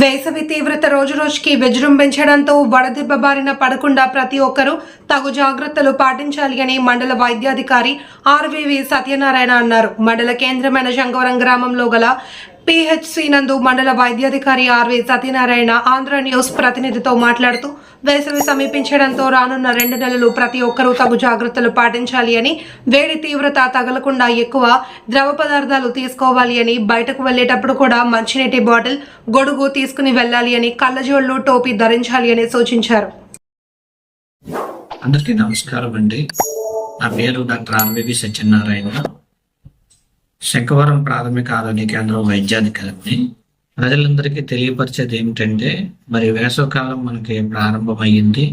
వేసవి తీవ్రత రోజు రోజుకి విజృంభించడంతో వడదెబ్బ బారిన పడకుండా ప్రతి ఒక్కరూ తగు జాగ్రత్తలు పాటించాలి అని మండల వైద్యాధికారి ఆర్వీవి సత్యనారాయణ అన్నారు. మండల కేంద్రమైన శంకవరం గ్రామంలో గల పిహెచ్సి నందు మండల వైద్యాధికారి ఆర్వి సత్యనారాయణ ఆంధ్ర న్యూస్ ప్రతినిధితో మాట్లాడుతూ వేసవి సమీపించడంతో రానున్న రెండు నెలలు ప్రతి ఒక్కరూ తగు జాగ్రత్తలు పాటించాలి అని వేడి తీవ్రత తగలకుండా ఎక్కువ ద్రవ పదార్థాలు తీసుకోవాలి అని బయటకు వెళ్ళేటప్పుడు కూడా మంచినీటి బాటిల్ గొడుగు తీసుకుని వెళ్ళాలి అని కళ్ళజోళ్ళు టోపీ ధరించాలి అని సూచించారు. అందరికీ నమస్కారం అండి. నా పేరు డాక్టర్ ఆర్బిబి సత్యనారాయణ. శంకవరం ప్రాథమిక ఆరోగ్య కేంద్రం వైద్యాధికారిని ప్రజలందరికీ తెలియపరిచేది ఏమిటంటే మరి వేసవకాలం మనకి ప్రారంభమైంది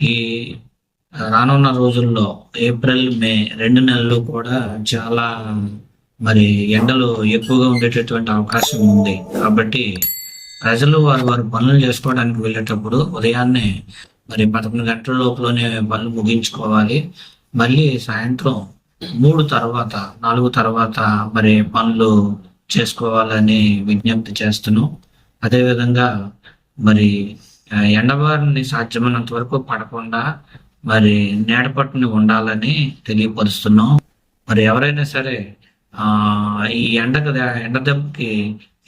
ఈ రానున్న రోజుల్లో ఏప్రిల్ మే రెండు నెలలు కూడా చాలా మరి ఎండలు ఎక్కువగా ఉండేటటువంటి అవకాశం ఉంది. కాబట్టి ప్రజలు వారు వారి పనులు చేసుకోవడానికి వెళ్ళేటప్పుడు ఉదయాన్నే మరి పదకొండు గంటల లోపలనే పనులు ముగించుకోవాలి. మళ్ళీ సాయంత్రం మూడు తర్వాత నాలుగు తర్వాత మరి పనులు చేసుకోవాలని విజ్ఞప్తి చేస్తున్నాం. అదేవిధంగా మరి ఎండవారిని సాధ్యమైనంత వరకు పడకుండా మరి నేడపట్టుని ఉండాలని తెలియపరుస్తున్నాం. మరి ఎవరైనా సరే ఆ ఈ ఎండకు ఎండ దెబ్బకి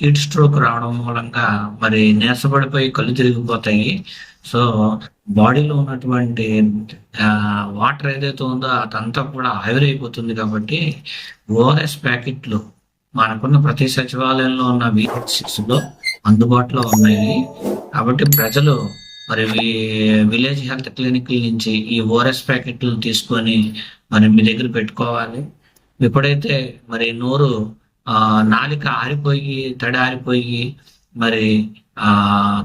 హీట్ స్ట్రోక్ రావడం మూలంగా మరి నీరసపడిపోయి కళ్ళు తిరిగిపోతాయి. సో బాడీలో ఉన్నటువంటి వాటర్ ఏదైతే ఉందో అదంతా కూడా ఆవిరైపోతుంది కాబట్టి ఓఆర్ఎస్ ప్యాకెట్లు మనకున్న ప్రతి సచివాలయంలో ఉన్న విహెచ్సిస్లో అందుబాటులో ఉన్నాయి. కాబట్టి ప్రజలు మరి విలేజ్ హెల్త్ క్లినిక్ నుంచి ఈ ఓఆర్ఎస్ ప్యాకెట్లు తీసుకొని మరి మీ దగ్గర పెట్టుకోవాలి. ఎప్పుడైతే మరి నోరు ఆ నాలిక ఆరిపోయి తడి ఆరిపోయి మరి ఆ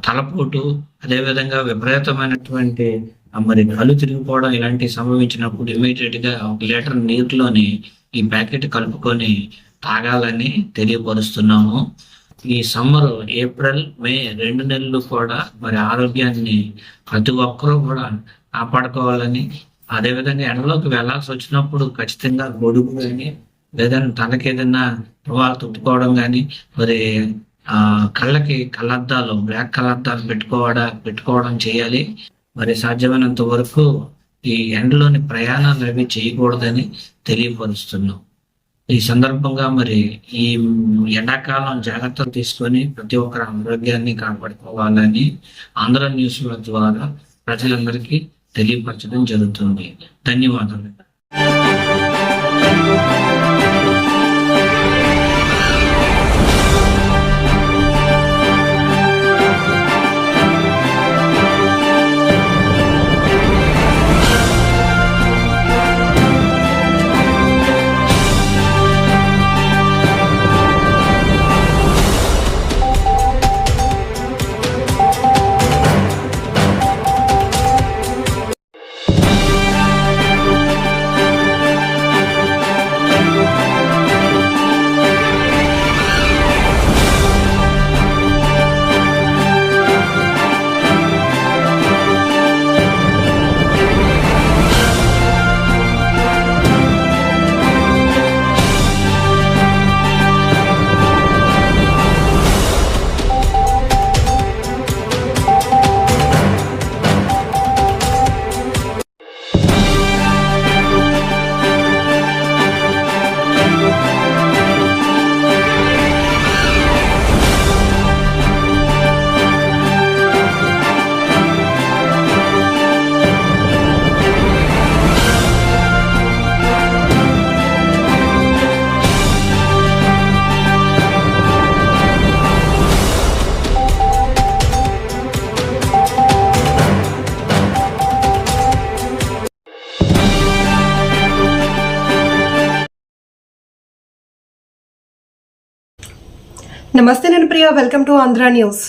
తలపోటు అదేవిధంగా విపరీతమైనటువంటి మరి కళ్ళు తిరిగిపోవడం ఇలాంటివి సంభవించినప్పుడు ఇమీడియట్గా ఒక లీటర్ నీటిలోని ఈ ప్యాకెట్ కలుపుకొని తాగాలని తెలియపరుస్తున్నాము. ఈ సమ్మర్ ఏప్రిల్ మే రెండు నెలలు కూడా మరి ఆరోగ్యాన్ని ప్రతి ఒక్కరూ కూడా కాపాడుకోవాలని అదేవిధంగా ఎండలోకి వెళ్ళాల్సి వచ్చినప్పుడు ఖచ్చితంగా గొడుగు కానీ లేదంటే తలకి ఏదైనా రువాలు తుట్టుకోవడం కానీ మరి ఆ కళ్ళకి కళ్ళద్దాలు బ్లాక్ కళ్ళద్దాలు పెట్టుకోవడం పెట్టుకోవడం చేయాలి. మరి సాధ్యమైనంత వరకు ఈ ఎండలోని ప్రయాణాలు అవి చేయకూడదని తెలియపరుస్తున్నాం. ఈ సందర్భంగా మరి ఈ ఎండాకాలం జాగ్రత్తలు తీసుకొని ప్రతి ఒక్కరి ఆరోగ్యాన్ని కాపాడుకోవాలని ఆంధ్ర న్యూస్ ద్వారా ప్రజలందరికీ తెలియపరచడం జరుగుతుంది. ధన్యవాదాలు. నమస్తే నేను Priya welcome to Andhra news.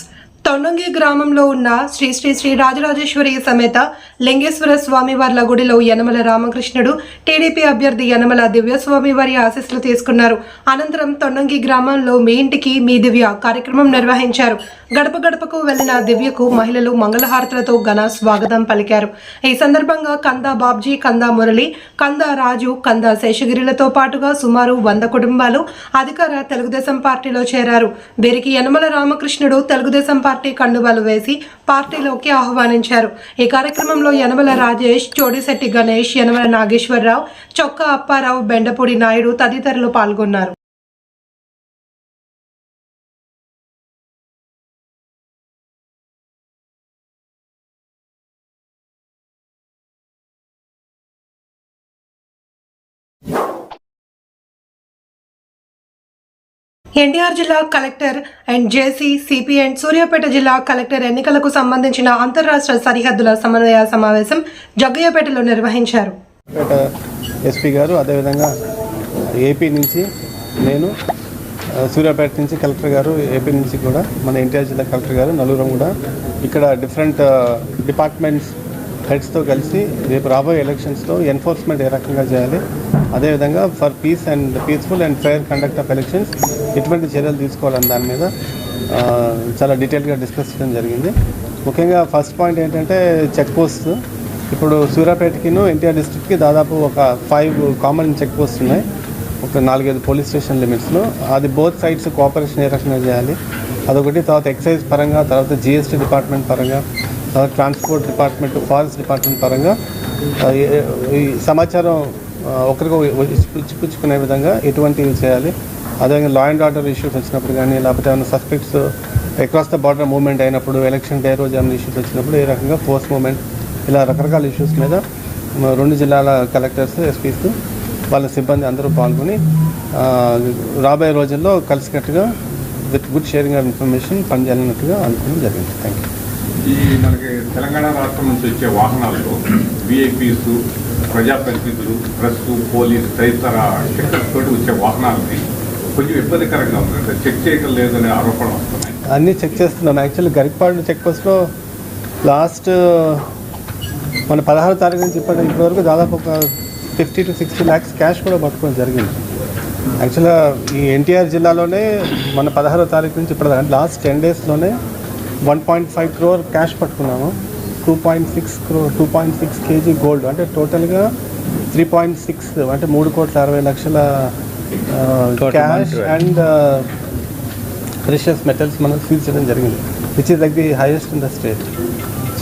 Thondangi గ్రామంలో ఉన్న శ్రీ శ్రీ శ్రీ రాజరాజేశ్వరి సమేత లింగేశ్వర స్వామివార్ల గుడిలో యనమల రామకృష్ణుడు టీడీపీ అభ్యర్థి యనమల దివ్యస్వామి వారి ఆశీస్సులు తీసుకున్నారు. అనంతరం తొండంగి గ్రామంలో మీ ఇంటికి మీ దివ్య కార్యక్రమం నిర్వహించారు. గడప గడపకు వెళ్ళిన దివ్యకు మహిళలు మంగళహారతులతో ఘన స్వాగతం పలికారు. ఈ సందర్భంగా కంద బాబ్జీ కంద మురళి కంద రాజు కంద శేషగిరిలతో పాటుగా సుమారు వంద కుటుంబాలు అధికార తెలుగుదేశం పార్టీలో చేరారు. వీరికి యనమల రామకృష్ణుడు తెలుగుదేశం పార్టీ కండువాలు వేసి పార్టీలోకి ఆహ్వానించారు. ఈ కార్యక్రమంలో యనమల రాజేష్ చోడిశెట్టి గణేష్ యనమల నాగేశ్వరరావు చొక్కా అప్పారావు బెండపూడి నాయుడు తదితరులు పాల్గొన్నారు. ఎన్టీఆర్ జిల్లా collector and JC CP and Suryapet జిల్లా కలెక్టర్ ఎన్నికలకు సంబంధించిన అంతర్రాష్ట్ర సరిహద్దుల సమన్వయ సమావేశం జగ్గయ్యపేటలో నిర్వహించారు. ఎస్పీ గారు అదేవిధంగా ఏపీ నుంచి నేను సూర్యాపేట నుంచి కలెక్టర్ గారు ఏపీ నుంచి కూడా మన ఎన్టీఆర్ జిల్లా కలెక్టర్ గారు నలుగురం కూడా ఇక్కడ డిఫరెంట్ డిపార్ట్మెంట్స్ హెడ్స్తో కలిసి రేపు రాబోయే ఎలక్షన్స్లో ఎన్ఫోర్స్మెంట్ ఏ రకంగా చేయాలి. అదేవిధంగా for peace and peaceful and fair conduct of elections ఎటువంటి చర్యలు తీసుకోవాలని దాని మీద చాలా డీటెయిల్గా డిస్కస్ చేయడం జరిగింది. ముఖ్యంగా ఫస్ట్ పాయింట్ ఏంటంటే చెక్ పోస్ట్. ఇప్పుడు సూర్యాపేటకిను ఎన్టీఆర్ డిస్ట్రిక్ట్కి దాదాపు ఒక ఫైవ్ కామన్ చెక్ పోస్ట్ ఉన్నాయి. ఒక నాలుగైదు పోలీస్ స్టేషన్ లిమిట్స్లో. అది బోత్ సైడ్స్ కోఆపరేషన్ ఏ రకంగా చేయాలి. అదొకటి తర్వాత ఎక్సైజ్ పరంగా తర్వాత జిఎస్టీ డిపార్ట్మెంట్ పరంగా తర్వాత ట్రాన్స్పోర్ట్ డిపార్ట్మెంట్ ఫారెస్ట్ డిపార్ట్మెంట్ పరంగా ఈ సమాచారం ఆ, ఒకరికి ఇచ్చిపుచ్చుకునే విధంగా ఎటువంటివి చేయాలి. అదేవిధంగా లా అండ్ ఆర్డర్ ఇష్యూస్ వచ్చినప్పుడు కానీ లేకపోతే ఏమైనా suspects across the border movement అయినప్పుడు ఎలక్షన్ డే రోజు ఏమైనా ఇష్యూస్ వచ్చినప్పుడు ఈ రకంగా ఫోర్స్ మూవ్మెంట్ ఇలా రకరకాల ఇష్యూస్ మీద రెండు జిల్లాల కలెక్టర్స్ ఎస్పీస్ వాళ్ళ సిబ్బంది అందరూ పాల్గొని రాబోయే రోజుల్లో కలిసికట్టుగా with good sharing of information పనిచేయాలన్నట్టుగా అనుకోవడం జరిగింది. థ్యాంక్ యూ ఈ మనకి తెలంగాణ రాష్ట్రం నుంచి వచ్చే వాహనాల్లో విఐపీస్ ప్రజాప్రతినిధులు ప్రెస్ పోలీస్ తదితర చెక్కర్స్ తోటి వచ్చే వాహనాలని కొంచెం ఇబ్బందికరంగా ఉంది. అంటే చెక్ చేయడం లేదనే ఆరోపణ వస్తున్నాయి. అన్నీ చెక్ చేస్తున్నాం యాక్చువల్లీ గరికపాడు చెక్ పోస్ట్లో లాస్ట్ మన పదహారు తారీఖు నుంచి ఇప్పటి ఇప్పటివరకు దాదాపు ఒక fifty to sixty lakhs cash కూడా పట్టుకోవడం జరిగింది. యాక్చువల్గా ఈ ఎన్టీఆర్ జిల్లాలోనే మన పదహారో తారీఖు నుంచి ఇప్పటి లాస్ట్ టెన్ డేస్లోనే one point five crore cash పట్టుకున్నాము. Two point six crore two point six KG gold అంటే టోటల్గా త్రీ పాయింట్ సిక్స్ అంటే మూడు కోట్ల అరవై లక్షల క్యాష్ అండ్ ప్రెషియస్ మెటల్స్ మనం సీజ్ చేయడం జరిగింది which is like the highest in the state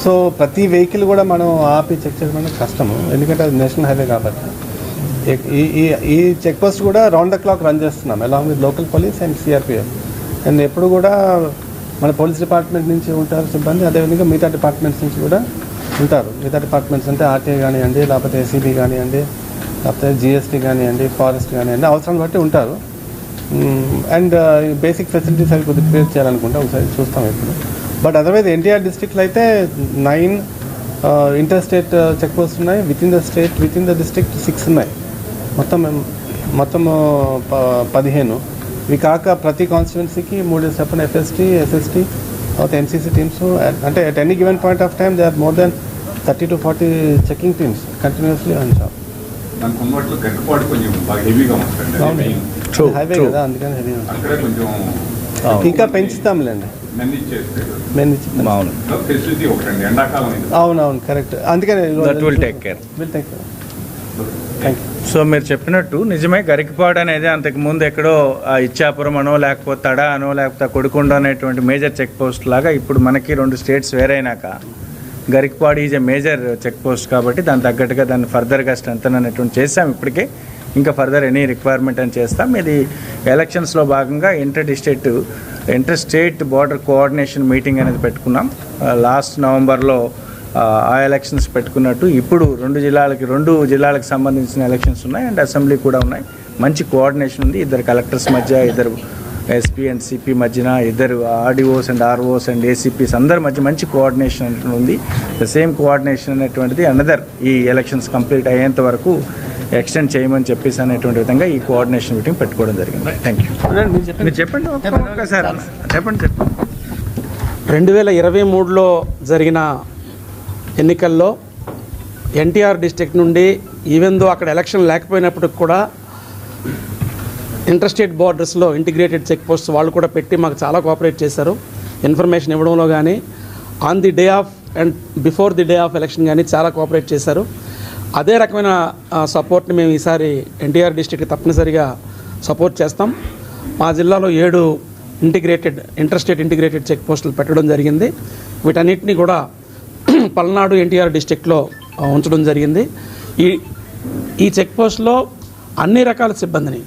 so ప్రతి వెహికల్ కూడా మనం ఆపి చెక్ చేయడం అనేది కష్టము ఎందుకంటే అది నేషనల్ హైవే కాబట్టి. ఈ- ఈ చెక్ పోస్ట్ కూడా రౌండ్ ద క్లాక్ రన్ చేస్తున్నాం along with local police and CRPF and ఎప్పుడు కూడా మన పోలీస్ డిపార్ట్మెంట్ నుంచి ఉంటారు సిబ్బంది అదేవిధంగా మిగతా డిపార్ట్మెంట్స్ నుంచి కూడా ఉంటారు. మిగతా డిపార్ట్మెంట్స్ అంటే ఆర్టీఐ కానివ్వండి లేకపోతే ఏసీబీ కానివ్వండి లేకపోతే జిఎస్టీ కానివ్వండి ఫారెస్ట్ కానివ్వండి అవసరం బట్టి ఉంటారు. అండ్ బేసిక్ ఫెసిలిటీస్ అవి కొద్దిగా క్రియేట్ చేయాలనుకుంటే ఒకసారి చూస్తాం ఇప్పుడు బట్ అదర్వైజ్ ఎన్టీఆర్ డిస్ట్రిక్ట్లో అయితే nine inter state check post ఉన్నాయి. Within the state within the district six ఉన్నాయి. మొత్తం మొత్తం ప- పదిహేను. ఇవి కాక ప్రతి కాన్స్టిట్యున్సీకి మూడు చెప్పిన ఎఫ్ఎస్టీ ఎస్ఎస్టీ తర్వాత ఎన్సీసీ టీమ్స్ అంటే at any given point of time they are more than thirty to forty checking teams continuously అంటారు దానికి ఉన్నట్లు గట్టిపాటు కొంచెం బాగా హెవీగా ఉంటుంది. హైవే కదా అందుకని. అక్కడే కొంచెం ఇంకా పెంచుతాంలేండి. అవునవును కరెక్ట్ అందుకని. విల్ టేక్ కేర్ సో మీరు చెప్పినట్టు నిజమే గరికపాడు అనేది అంతకు ముందు ఎక్కడో ఆ ఇచ్చాపురం అనో లేకపోతే తడ అనో లేకపోతే కొడుకొండ అనేటువంటి మేజర్ చెక్ పోస్ట్ లాగా ఇప్పుడు మనకి రెండు states వేరైనాక Garikapadu is a major check post కాబట్టి దాని తగ్గట్టుగా దాన్ని ఫర్దర్గా స్ట్రెంథన్ అనేటువంటి చేసాం ఇప్పటికే. ఇంకా ఫర్దర్ ఎనీ రిక్వైర్మెంట్ అని చేస్తాం. ఇది ఎలక్షన్స్లో భాగంగా inter district inter state border coordination meeting అనేది పెట్టుకున్నాం. లాస్ట్ నవంబర్లో ఆ, ఆ ఎలక్షన్స్ పెట్టుకున్నట్టు ఇప్పుడు రెండు జిల్లాలకి రెండు జిల్లాలకు సంబంధించిన ఎలక్షన్స్ ఉన్నాయి. అండ్ అసెంబ్లీ కూడా ఉన్నాయి. మంచి కోఆర్డినేషన్ ఉంది. ఇద్దరు కలెక్టర్స్ మధ్య ఇద్దరు ఎస్పీ అండ్ సిపి మధ్యన ఇద్దరు RDOs and ROs and ACPs అందరి మధ్య మంచి కోఆర్డినేషన్ అనేటువంటి ఉంది. ద సేమ్ కోఆర్డినేషన్ అనేటువంటిది అనదర్ ఈ ఎలక్షన్స్ కంప్లీట్ అయ్యేంత వరకు ఎక్స్టెండ్ చేయమని చెప్పేసి అనేటువంటి విధంగా ఈ కోఆర్డినేషన్ మీటింగ్ పెట్టుకోవడం జరిగింది. థ్యాంక్ యూ మీరు చెప్పండి. అన్న. చెప్పండి చెప్పండి. రెండు వేల ఇరవై మూడులో జరిగిన ఎన్నికల్లో ఎన్టీఆర్ డిస్ట్రిక్ట్ నుండి ఈవెన్ దో అక్కడ ఎలక్షన్ లేకపోయినప్పటికి కూడా ఇంటర్స్టేట్ బార్డర్స్లో ఇంటిగ్రేటెడ్ చెక్ పోస్ట్ వాళ్ళు కూడా పెట్టి మాకు చాలా కోఆపరేట్ చేశారు. ఇన్ఫర్మేషన్ ఇవ్వడంలో కానీ on the day of and before the day of election కానీ చాలా కోఆపరేట్ చేశారు. అదే రకమైన సపోర్ట్ని మేము ఈసారి ఎన్టీఆర్ డిస్ట్రిక్ట్ తప్పనిసరిగా సపోర్ట్ చేస్తాం. మా జిల్లాలో ఏడు ఇంటిగ్రేటెడ్ ఇంటర్స్టేట్ ఇంటిగ్రేటెడ్ చెక్ పోస్టులు పెట్టడం జరిగింది. వీటన్నిటిని కూడా పల్నాడు ఎన్టీఆర్ డిస్టిక్లో ఉంచడం జరిగింది. ఈ ఈ చెక్ పోస్ట్లో అన్ని రకాల సిబ్బందిని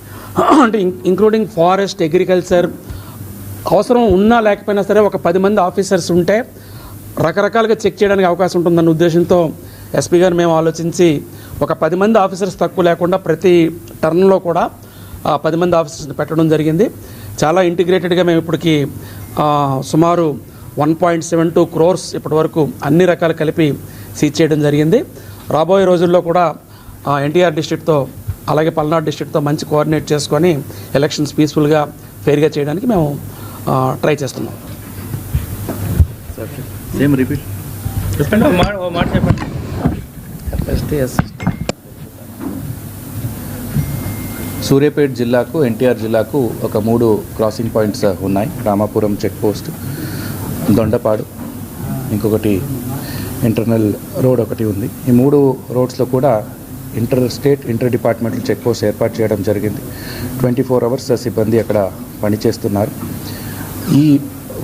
అంటే ఇంక్లూడింగ్ ఫారెస్ట్ అగ్రికల్చర్ అవసరం ఉన్నా లేకపోయినా సరే ఒక పది మంది ఆఫీసర్స్ ఉంటే రకరకాలుగా చెక్ చేయడానికి అవకాశం ఉంటుందన్న ఉద్దేశంతో ఎస్పీ గారు మేము ఆలోచించి ఒక పది మంది ఆఫీసర్స్ తక్కువ లేకుండా ప్రతి టర్న్లో కూడా పది మంది ఆఫీసర్స్ని పెట్టడం జరిగింది. చాలా ఇంటిగ్రేటెడ్గా మేము ఇప్పటికి సుమారు one point seven two crores ఇప్పటి వరకు అన్ని రకాలు కలిపి సీజ్ చేయడం జరిగింది. రాబోయే రోజుల్లో కూడా ఎన్టీఆర్ డిస్ట్రిక్ట్తో అలాగే పల్నాడు డిస్ట్రిక్ట్తో మంచి కోఆర్డినేట్ చేసుకొని ఎలక్షన్స్ పీస్ఫుల్గా ఫెయిర్గా చేయడానికి మేము ట్రై చేస్తున్నాం. సేమ్ రిపీట్ సూర్యాపేట జిల్లాకు ఎన్టీఆర్ జిల్లాకు ఒక మూడు క్రాసింగ్ పాయింట్స్ ఉన్నాయి. రామాపురం చెక్ పోస్ట్ దొండపాడు ఇంకొకటి ఇంటర్నల్ రోడ్ ఒకటి ఉంది. ఈ మూడు రోడ్స్లో కూడా inter state inter departmental check post ఏర్పాటు చేయడం జరిగింది. ట్వంటీ ఫోర్ అవర్స్ సిబ్బంది అక్కడ పనిచేస్తున్నారు. ఈ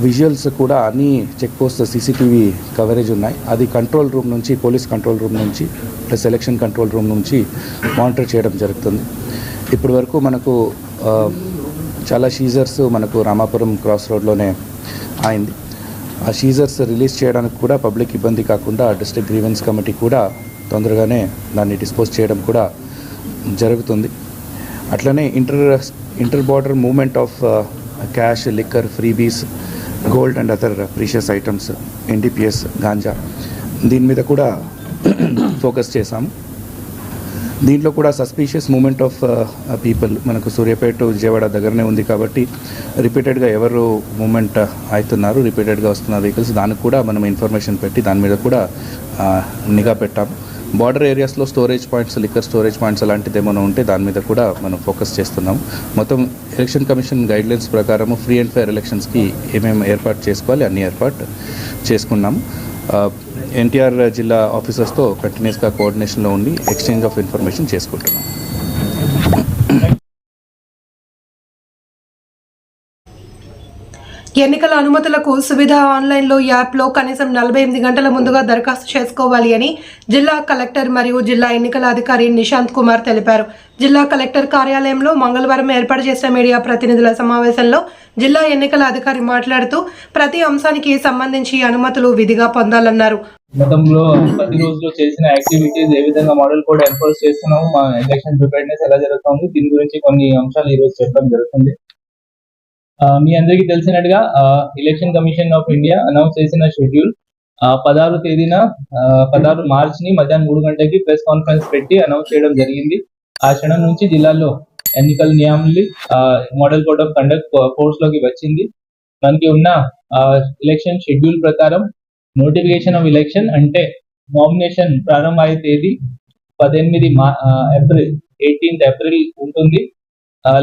విజువల్స్ కూడా అన్ని చెక్ పోస్ట్ సీసీటీవీ కవరేజ్ ఉన్నాయి. అది కంట్రోల్ రూమ్ నుంచి పోలీస్ కంట్రోల్ రూమ్ నుంచి ప్లస్ ఎలక్షన్ కంట్రోల్ రూమ్ నుంచి మానిటర్ చేయడం జరుగుతుంది. ఇప్పటి వరకు మనకు చాలా షీజర్స్ మనకు రామాపురం క్రాస్ రోడ్లోనే అయింది ఆ షీజర్స్ రిలీజ్ చేయడానికి కూడా పబ్లిక్ ఇబ్బంది కాకుండా డిస్ట్రిక్ట్ గ్రీవెన్స్ కమిటీ కూడా తొందరగానే దాన్ని డిస్పోజ్ చేయడం కూడా జరుగుతుంది. అట్లనే inter inter border movement of cash liquor freebies gold and other precious items NDPS ganja దీని మీద కూడా ఫోకస్ చేశాము. దీంట్లో కూడా సస్పీషియస్ మూమెంట్ ఆఫ్ పీపుల్ మనకు సూర్యాపేట విజయవాడ దగ్గరనే ఉంది కాబట్టి రిపీటెడ్గా ఎవరు మూమెంట్ అవుతున్నారు రిపీటెడ్గా వస్తున్న వెహికల్స్ దానికి కూడా మనం ఇన్ఫర్మేషన్ పెట్టి దాని మీద కూడా నిఘా పెట్టాము. బార్డర్ ఏరియాస్లో storage points liquor storage points అలాంటిది ఏమైనా ఉంటే దాని మీద కూడా మనం ఫోకస్ చేస్తున్నాం. మొత్తం ఎలక్షన్ కమిషన్ గైడ్లైన్స్ ప్రకారము ఫ్రీ అండ్ ఫెయిర్ ఎలక్షన్స్కి ఏమేమి ఏర్పాటు చేసుకోవాలి అన్ని ఏర్పాటు చేసుకున్నాము ఎన్టీఆర్ జిల్లా ఆఫీసర్స్తో కంటిన్యూస్గా కోఆర్డినేషన్లో ఉండి ఎక్స్చేంజ్ ఆఫ్ ఇన్ఫర్మేషన్ చేసుకుంటున్నాం. ఎన్నికల అనుమతులకు సువిధ ఆన్లైన్లో యాప్లో కనీసం నలభై ఎనిమిది గంటల ముందుగా దరఖాస్తు చేసుకోవాలి అని జిల్లా కలెక్టర్ మరియు జిల్లా ఎన్నికల అధికారి నిశాంత్ కుమార్ తెలిపారు. జిల్లా కలెక్టర్ కార్యాలయంలో మంగళవారం ఏర్పాటు చేసిన మీడియా ప్రతినిధుల సమావేశంలో జిల్లా ఎన్నికల అధికారి మాట్లాడుతూ ప్రతి అంశానికి సంబంధించి అనుమతులు విధిగా పొందాలన్నారు. గతంలో ప్రతి రోజులు చేసిన యాక్టివిటీస్ ఏ విధంగా మోడల్ కోడ్ ఎన్ఫోర్స్ చేస్తున్నాము మా ఎలక్షన్ ప్రిపేర్నెస్ ఎలా జరుగుతుంది దీని గురించి కొన్ని అంశాలు ఈ రోజు చెప్పడం జరుగుతుంది. మీ అందరికీ తెలిసినట్టుగా election commission of India announce చేసిన షెడ్యూల్ పదహారు తేదీన పదహారు మార్చ్ని మధ్యాహ్నం మూడు గంటలకి ప్రెస్ కాన్ఫరెన్స్ పెట్టి అనౌన్స్ చేయడం జరిగింది. ఆ క్షణం నుంచి జిల్లాలో ఎన్నికల నియమావళి మోడల్ కోడ్ ఆఫ్ కండక్ట్ ఫోర్స్లోకి వచ్చింది. మనకి ఉన్న ఎలక్షన్ షెడ్యూల్ ప్రకారం నోటిఫికేషన్ ఆఫ్ ఎలక్షన్ అంటే నామినేషన్ ప్రారంభ అయ్యే తేదీ పద్దెనిమిది మా- ఏప్రిల్ ఎయిటీన్త్ ఏప్రిల్ ఉంటుంది.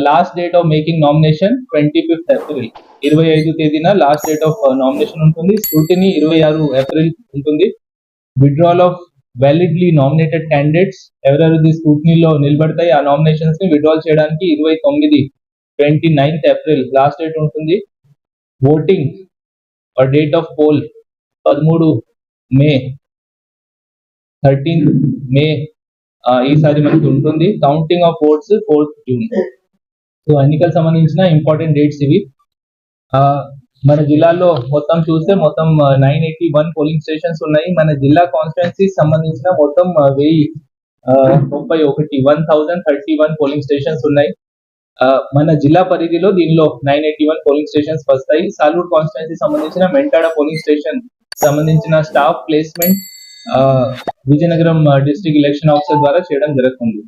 Last date of making nomination twenty fifth April ఇరవై ఐదు తేదీన లాస్ట్ డేట్ ఆఫ్ నామినేషన్ ఉంటుంది. స్క్రూటినీ ఇరవై ఆరు ఏప్రిల్ ఉంటుంది. Withdrawal of validly nominated candidates ఎవరెవరిది స్క్రూటినీలో నిలబడతాయి ఆ నామినేషన్స్ని విడ్రాల్ చేయడానికి ఇరవై తొమ్మిది twenty ninth April last date ఉంటుంది ఓటింగ్ డేట్ ఆఫ్ పోల్ పదమూడు మే థర్టీన్త్ మే ఈసారి మనకి ఉంటుంది. Counting of votes fourth June so ఎన్నికలకు సంబంధించిన ఇంపార్టెంట్ డేట్స్ ఇవి. ఆ, మన జిల్లాలో మొత్తం చూస్తే మొత్తం nine eighty one polling stations ఉన్నాయి. మన జిల్లా కాన్స్టిట్యున్సీ సంబంధించిన మొత్తం వెయ్యి ముప్పై ఒకటి one thousand thirty one polling stations ఉన్నాయి. మన జిల్లా పరిధిలో దీనిలో nine eighty one polling stations వస్తాయి సాలూర్ కాన్స్టిట్యున్సీ సంబంధించిన మెంటాడ పోలింగ్ స్టేషన్ సంబంధించిన staff placement Vizianagaram district election officer ద్వారా చేయడం జరుగుతుంది.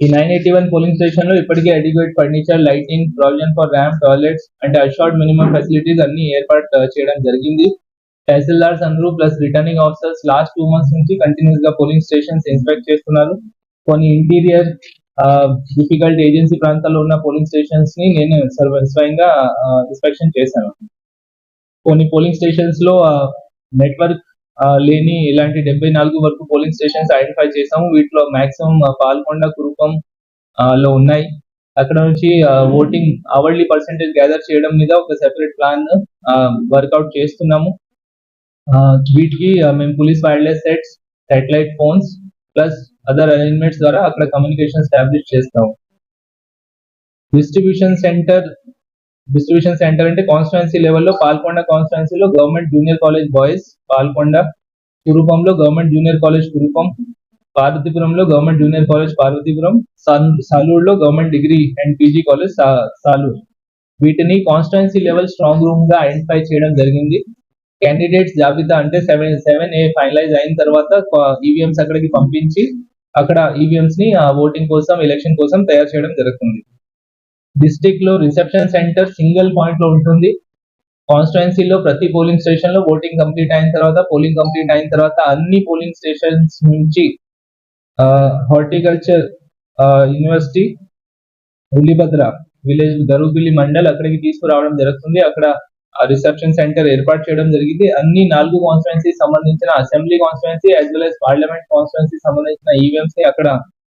ఈ నైన్ ఎయిటీ వన్ పోలింగ్ స్టేషన్లో ఇప్పటికే adequate furniture lighting provision for ramp toilets అంటే అషార్ట్ మినిమం ఫెసిలిటీస్ అన్ని ఏర్పాటు uh, చేయడం జరిగింది. తహసీల్దార్ అందరూ plus returning officers last two months నుంచి కంటిన్యూస్గా పోలింగ్ స్టేషన్స్ ఇన్స్పెక్ట్ చేస్తున్నారు. కొన్ని ఇంటీరియర్ uh, డిఫికల్ట్ ఏజెన్సీ ప్రాంతాల్లో ఉన్న పోలింగ్ స్టేషన్స్ని నేను స్వయంగా uh, ఇన్స్పెక్షన్ చేశాను. కొన్ని పోలింగ్ స్టేషన్స్లో నెట్వర్క్ లేని ఇలాంటి డెబ్బై నాలుగు వరకు పోలింగ్ స్టేషన్స్ ఐడెంటిఫై చేసాము వీటిలో మాక్సిమం పాల్కొండ కురుపం లో ఉన్నాయి. అక్కడ నుంచి ఓటింగ్ అవర్లీ పర్సెంటేజ్ గ్యాదర్ చేయడం మీద ఒక సెపరేట్ ప్లాన్ వర్కౌట్ చేస్తున్నాము. వీటికి మేము police wireless sets satellite phones plus other arrangements ద్వారా అక్కడ కమ్యూనికేషన్ స్టాబ్లిష్ చేస్తాము. డిస్ట్రిబ్యూషన్ సెంటర్ డిస్ట్రిబ్యూషన్ సెంటర్ అంటే కాన్స్టిట్యున్సీ లెవెల్లో పాల్కొండ కాన్స్టిట్యున్సీలో government junior college boys Palkonda కురుపంలో government junior college Kurupam పార్వతీపురంలో government junior college Parvathipuram సాలూరులో government degree and PG college Salur Saluru వీటిని constituency level strong రూమ్గా identify చేయడం జరిగింది. క్యాండిడేట్స్ జాబితా అంటే సెవెన్ సెవెన్ ఏ ఫైనలైజ్ అయిన తర్వాత ఈవీఎంస్ అక్కడికి పంపించి అక్కడ ఈవీఎంస్ని ఓటింగ్ కోసం ఎలక్షన్ కోసం తయారు చేయడం జరుగుతుంది. డిస్ట్రిక్ట్లో రిసెప్షన్ సెంటర్ సింగిల్ పాయింట్లో ఉంటుంది. కాన్స్టిట్యున్సీలో ప్రతి పోలింగ్ స్టేషన్లో ఓటింగ్ కంప్లీట్ అయిన తర్వాత పోలింగ్ కంప్లీట్ అయిన తర్వాత అన్ని పోలింగ్ స్టేషన్స్ నుంచి horticulture university Ullibhadra village Garubilli mandal అక్కడికి తీసుకురావడం జరుగుతుంది. అక్కడ రిసెప్షన్ సెంటర్ ఏర్పాటు చేయడం జరిగింది. అన్ని నాలుగు కాన్స్టిట్యున్సీ సంబంధించిన assembly constituency as well as parliament constituency సంబంధించిన ఈవెంట్స్ని అక్కడ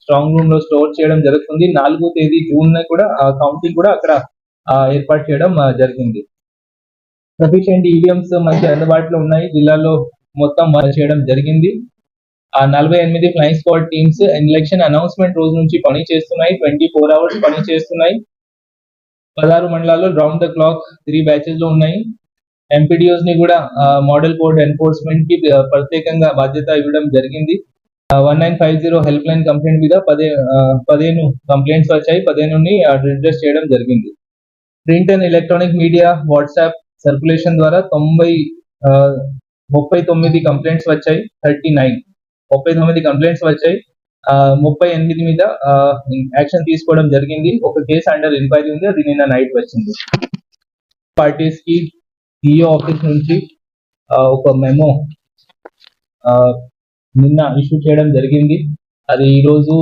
స్ట్రాంగ్ రూమ్లో స్టోర్ చేయడం జరుగుతుంది. నాలుగో తేదీ జూన్ న కూడా కౌంటింగ్ కూడా అక్కడ ఏర్పాటు చేయడం జరిగింది. సఫిషియంట్ ఈవీఎంస్ మనకి అందుబాటులో ఉన్నాయి. జిల్లాలో మొత్తం వర్క్ చేయడం జరిగింది. ఆ నలభై ఎనిమిది flying squad teams election announcement రోజు నుంచి పని చేస్తున్నాయి. ట్వంటీ ఫోర్ అవర్స్ పని చేస్తున్నాయి. పదహారు మండలాల్లో రౌండ్ ద క్లాక్ త్రీ బ్యాచెస్లో ఉన్నాయి. ఎంపీడీఓస్ని కూడా మోడల్ కోడ్ ఎన్ఫోర్స్మెంట్కి ప్రత్యేకంగా బాధ్యత ఇవ్వడం జరిగింది. One nine five zero helpline complaint మీద పదే పదిహేను కంప్లైంట్స్ వచ్చాయి. పదిహేను రిజిస్టర్ చేయడం జరిగింది. Print and electronic media WhatsApp circulation ద్వారా తొంభై ముప్పై తొమ్మిది కంప్లైంట్స్ వచ్చాయి. థర్టీ నైన్ ముప్పై తొమ్మిది కంప్లైంట్స్ వచ్చాయి. ముప్పై ఎనిమిది మీద యాక్షన్ తీసుకోవడం జరిగింది. ఒక కేసు అండర్ ఎంక్వైరీ ఉంది. అది నిన్న నైట్ వచ్చింది. పార్టీస్కి సిఇఓ ఆఫీస్ నుంచి ఒక మెమో నిన్న ఇష్యూ చేయడం జరిగింది. అది ఈ రోజు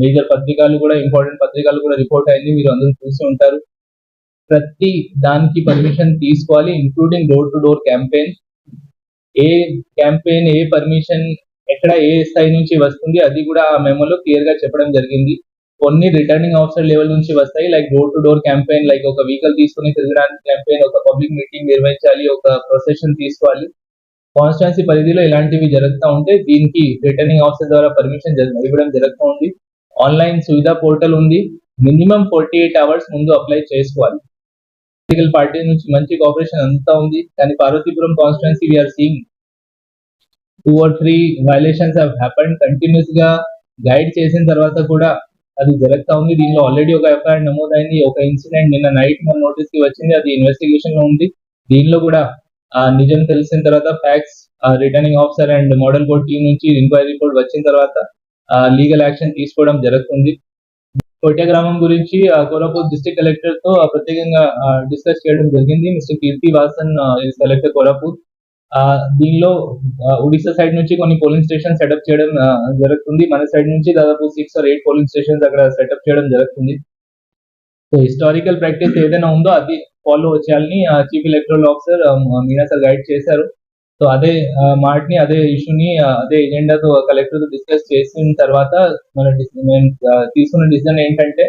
మేజర్ పత్రికలు కూడా ఇంపార్టెంట్ పత్రికలు కూడా రిపోర్ట్ అయింది. మీరు అందరూ చూసి ఉంటారు. ప్రతి దానికి పర్మిషన్ తీసుకోవాలి including door to door campaign A campaign ఏ పర్మిషన్ ఎక్కడ ఏ స్థాయి నుంచి వస్తుంది అది కూడా ఆ మెమోలో క్లియర్గా చెప్పడం జరిగింది. కొన్ని రిటర్నింగ్ ఆఫీసర్ లెవెల్ నుంచి వస్తాయి like door to door campaign like ఒక వెహికల్ తీసుకుని తిరగడానికి క్యాంపెయిన్ ఒక పబ్లిక్ మీటింగ్ నిర్వహించాలి ఒక ప్రొసెషన్ తీసుకోవాలి. కాన్స్టిట్యున్సీ పరిధిలో ఇలాంటివి జరుగుతూ ఉంటే దీనికి రిటర్నింగ్ ఆఫీసర్ ద్వారా పర్మిషన్ ఇవ్వడం జరుగుతూ ఉంది ఆన్లైన్ సువిధా పోర్టల్ ఉంది. మినిమం ఫార్టీ ఎయిట్ అవర్స్ ముందు అప్లై చేసుకోవాలి. పొలిటికల్ పార్టీ నుంచి మంచి కోఆపరేషన్ అంతా ఉంది. కానీ Parvathipuram constituency we're seeing two or three violations have happened కంటిన్యూస్గా గైడ్ చేసిన తర్వాత కూడా అది జరుగుతూ ఉంది. దీనిలో ఆల్రెడీ ఒక ఎఫ్ఐఆర్ నమోదైంది. ఒక ఇన్సిడెంట్ నిన్న నైట్ మన నోటీస్కి వచ్చింది. అది ఇన్వెస్టిగేషన్లో ఉంది. దీనిలో కూడా నిజం తెలిసిన తర్వాత facts returning officer and model board team నుంచి ఎంక్వైరీ రిపోర్ట్ వచ్చిన తర్వాత లీగల్ యాక్షన్ తీసుకోవడం జరుగుతుంది. కోట్య గ్రామం గురించి కోరాపూర్ డిస్ట్రిక్ట్ కలెక్టర్తో ప్రత్యేకంగా డిస్కస్ చేయడం జరిగింది. Mr Keerthi Vasan is collector Koraput. దీనిలో ఒడిశా సైడ్ నుంచి కొన్ని పోలింగ్ స్టేషన్ సెటప్ చేయడం జరుగుతుంది. మన సైడ్ నుంచి దాదాపు six or eight polling stations అక్కడ సెటప్ చేయడం జరుగుతుంది. సో హిస్టారికల్ ప్రాక్టీస్ ఏదైనా ఉందో అది ఫాలో చేయాలని chief electoral officer Meena sir guide చేశారు. సో అదే మాటని అదే ఇష్యూని అదే ఎజెండాతో కలెక్టర్తో డిస్కస్ చేసిన తర్వాత మన తీసుకున్న డిసిజన్ ఏంటంటే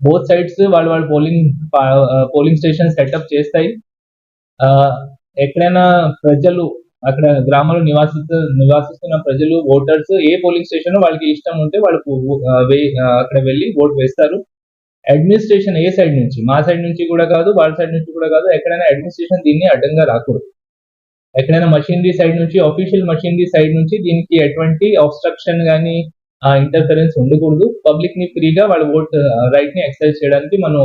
బోత్ సైడ్స్ వాళ్ళు వాళ్ళ పోలింగ్ పోలింగ్ స్టేషన్ సెటప్ చేస్తాయి. ఎక్కడైనా ప్రజలు అక్కడ గ్రామంలో నివాసిస్తు నివాసిస్తున్న ప్రజలు ఓటర్స్ ఏ పోలింగ్ స్టేషన్ వాళ్ళకి ఇష్టం ఉంటే వాళ్ళు అక్కడ వెళ్ళి ఓట్ వేస్తారు. అడ్మినిస్ట్రేషన్ ఏ సైడ్ నుంచి? మా సైడ్ నుంచి కూడా కాదు వాళ్ళ సైడ్ నుంచి కూడా కాదు. ఎక్కడైనా అడ్మినిస్ట్రేషన్ దీన్ని అడ్డంగా రాకూడదు. ఎక్కడైనా మషినరీ సైడ్ నుంచి అఫీషియల్ మషినరీ సైడ్ నుంచి దీనికి ఎటువంటి అబ్స్ట్రక్షన్ కానీ ఇంటర్ఫరెన్స్ ఉండకూడదు. పబ్లిక్ని ఫ్రీగా వాళ్ళ ఓట్ రైట్ని ఎక్సర్సైజ్ చేయడానికి మనం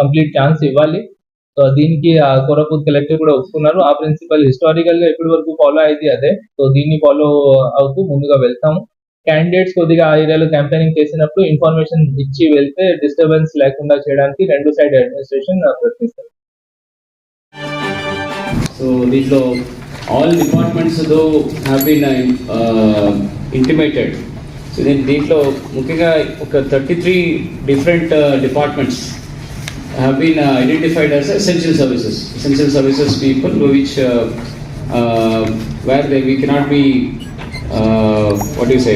కంప్లీట్ ఛాన్స్ ఇవ్వాలి. సో దీనికి ఆ కలెక్టర్ కూడా ఒప్పుకున్నారు ఆ ప్రిన్సిపల్ హిస్టారికల్గా ఇప్పటి వరకు ఫాలో అయింది అదే. సో దీన్ని ఫాలో అవుతూ ముందుగా వెళ్తాము. క్యాండిడేట్స్ కొద్దిగా ఆ ఏరియాలో క్యాంపెయినింగ్ చేసినప్పుడు ఇన్ఫర్మేషన్ ఇచ్చి వెళ్తే డిస్టర్బెన్స్ లేకుండా చేయడానికి రెండు సైడ్ అడ్మినిస్ట్రేషన్ ప్రయత్నిస్తారు సో దీంట్లో all departments though have been intimated so దీని దీంట్లో ముఖ్యంగా ఒక thirty three different departments have been identified as essential services essential services people which where they we cannot be what you say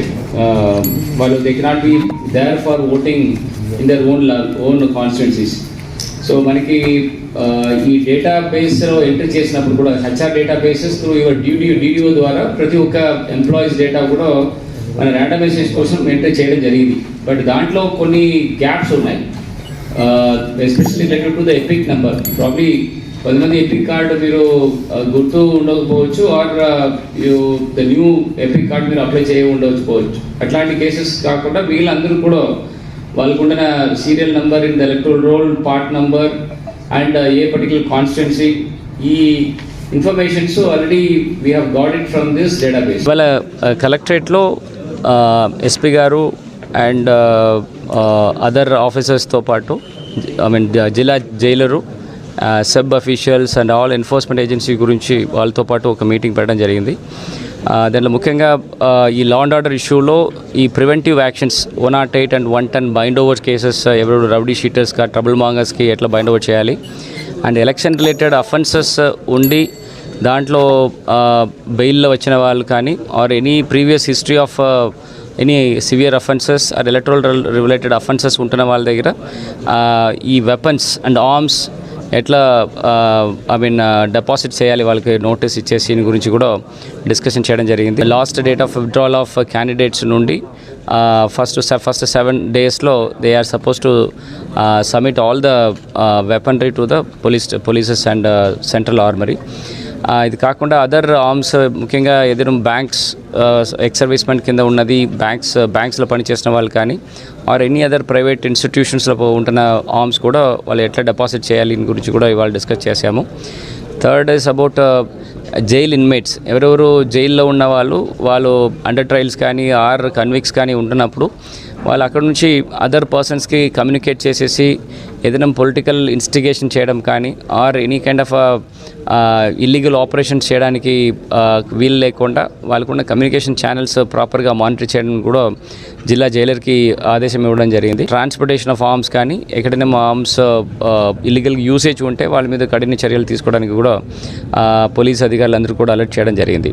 వాళ్ళు they cannot be there for voting in their own own constituencies so మనకి ఈ data enter చేసినప్పుడు కూడా HR databases through your DDO DDO ద్వారా ప్రతి ఒక్క employees data కూడా మన ర్యాండమైజేషన్ కోసం ఎంటర్ చేయడం జరిగింది. బట్ దాంట్లో కొన్ని గ్యాప్స్ ఉన్నాయి. Especially related to the EPIC number probably కొంతమంది ఎపిక్ కార్డు మీరు గుర్తు ఉండకపోవచ్చు or the new EPIC card మీరు అప్లై చేయ ఉండకపోవచ్చు. అట్లాంటి కేసెస్ కాకుండా వీళ్ళందరూ కూడా వాళ్ళకుండిన serial number in the electoral roll part number and a particular constituency ఈ informations already we have got it from this database ఇవాళ కలెక్టరేట్లో ఎస్పీ గారు అండ్ అదర్ ఆఫీసర్స్తో పాటు ఐ మీన్ జిల్లా jailer sub officials and all enforcement agency గురించి వాళ్ళతో పాటు ఒక మీటింగ్ పెట్టడం జరిగింది. దాంట్లో ముఖ్యంగా ఈ లా అండ్ ఆర్డర్ ఇష్యూలో ఈ preventive actions one not eight and one ten bind over cases ఎవరు రౌడీ షీటర్స్గా ట్రబుల్ మాంగర్స్కి ఎట్లా బైండ్ ఓవర్ చేయాలి? అండ్ ఎలక్షన్ రిలేటెడ్ అఫెన్సెస్ ఉండి దాంట్లో బెయిల్లో వచ్చిన వాళ్ళు కానీ or any previous history of any severe offences or electoral related offences ఉంటున్న వాళ్ళ దగ్గర ఈ వెపన్స్ అండ్ ఆర్మ్స్ ఎట్లా ఐ మీన్ డిపాజిట్ చేయాలి వాళ్ళకి నోటీస్ ఇచ్చేసి దీని గురించి కూడా డిస్కషన్ చేయడం జరిగింది. Last date of withdrawal of candidates నుండి ఫస్ట్ ఫస్ట్ సెవెన్ డేస్లో they are supposed to submit all the weaponry to the police polices and central armoury ఇది కాకుండా అదర్ ఆర్మ్స్ ముఖ్యంగా ఎదురు బ్యాంక్స్ ఎక్స్ సర్వీస్మెంట్ కింద ఉన్నది బ్యాంక్స్ బ్యాంక్స్లో పనిచేసిన వాళ్ళు కానీ ఆర్ ఎనీ అదర్ ప్రైవేట్ ఇన్స్టిట్యూషన్స్లో ఉంటున్న ఆర్మ్స్ కూడా వాళ్ళు ఎట్లా డిపాజిట్ చేయాలి గురించి కూడా ఇవాళ డిస్కస్ చేశాము. Third is about jail inmates ఎవరెవరు జైల్లో ఉన్న వాళ్ళు వాళ్ళు అండర్ ట్రయల్స్ కానీ ఆర్ కన్విక్స్ కానీ ఉంటున్నప్పుడు వాళ్ళు అక్కడ నుంచి అదర్ పర్సన్స్కి కమ్యూనికేట్ చేసేసి ఏదైనా పొలిటికల్ ఇన్స్టిగేషన్ చేయడం కానీ or any kind of illegal operations చేయడానికి uh, వీలు లేకుండా వాళ్ళకున్న కమ్యూనికేషన్ ఛానల్స్ ప్రాపర్గా మానిటర్ చేయడం కూడా జిల్లా జైలర్కి ఆదేశం ఇవ్వడం జరిగింది. ట్రాన్స్పోర్టేషన్ ఆఫ్ ఆర్మ్స్ కానీ ఎక్కడైనా ఆర్మ్స్ ఇల్లీగల్ యూసేజ్ ఉంటే వాళ్ళ మీద కఠిన చర్యలు తీసుకోవడానికి కూడా uh, పోలీస్ పోలీస్ అధికారులందరూ కూడా అలర్ట్ చేయడం జరిగింది.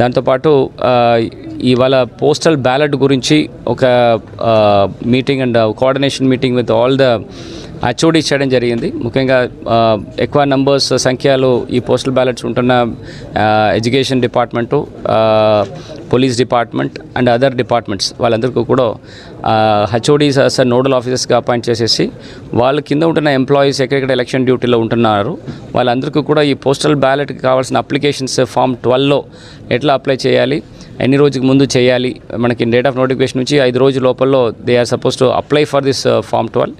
దాంతోపాటు uh, ఇవాళ పోస్టల్ బ్యాలెట్ గురించి ఒక meeting and coordination meeting with all the HOD చేయడం జరిగింది. ముఖ్యంగా ఎక్కువ నంబర్స్ సంఖ్యలో ఈ పోస్టల్ బ్యాలెట్స్ ఉంటున్న education department police department and other departments వాళ్ళందరికీ కూడా హెచ్ఓడీస్ సార్ నోడల్ ఆఫీసర్స్గా అపాయింట్ చేసేసి వాళ్ళ కింద ఉంటున్న ఎంప్లాయీస్ ఎక్కడెక్కడ ఎలక్షన్ డ్యూటీలో ఉంటున్నారు వాళ్ళందరికీ కూడా ఈ పోస్టల్ బ్యాలెట్కి కావాల్సిన అప్లికేషన్స్ ఫామ్ ట్వెల్వ్లో ఎట్లా అప్లై చేయాలి ఎన్ని రోజుకి ముందు చేయాలి మనకి డేట్ ఆఫ్ నోటిఫికేషన్ నుంచి ఐదు రోజుల లోపల్లో they are supposed to apply for this form twelve.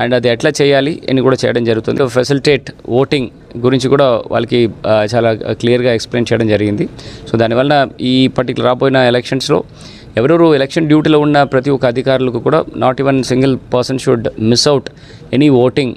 And అది ఎట్లా చేయాలి అని కూడా చేయడం జరుగుతుంది. ఫెసిలిటేట్ ఓటింగ్ గురించి కూడా వాళ్ళకి చాలా క్లియర్గా ఎక్స్ప్లెయిన్ చేయడం జరిగింది. సో దానివల్ల ఈ పర్టికులర్ రాబోయిన ఎలక్షన్స్లో ఎవరెవరు ఎలక్షన్ డ్యూటీలో ఉన్న ప్రతి ఒక్క అధికారులకు కూడా not even single person should miss out any voting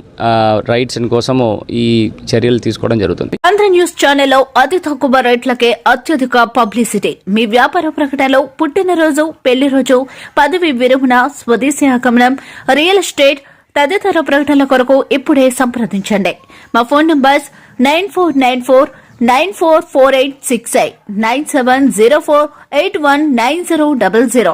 rights కోసము ఈ చర్యలు తీసుకోవడం జరుగుతుంది. ఆంధ్ర న్యూస్ ఛానల్లో అతి తక్కువ రేట్లకే అత్యధిక పబ్లిసిటీ. మీ వ్యాపార ప్రకటనలో పుట్టినరోజు పెళ్ళి రోజు పదవి విరమణ స్వదేశీ ఆగమనం రియల్ ఎస్టేట్ తదితర ప్రకటనల కొరకు ఇప్పుడే సంప్రదించండి. మా phone numbers nine four nine four nine four four eight six eight nine seven zero four eight one nine zero double zero.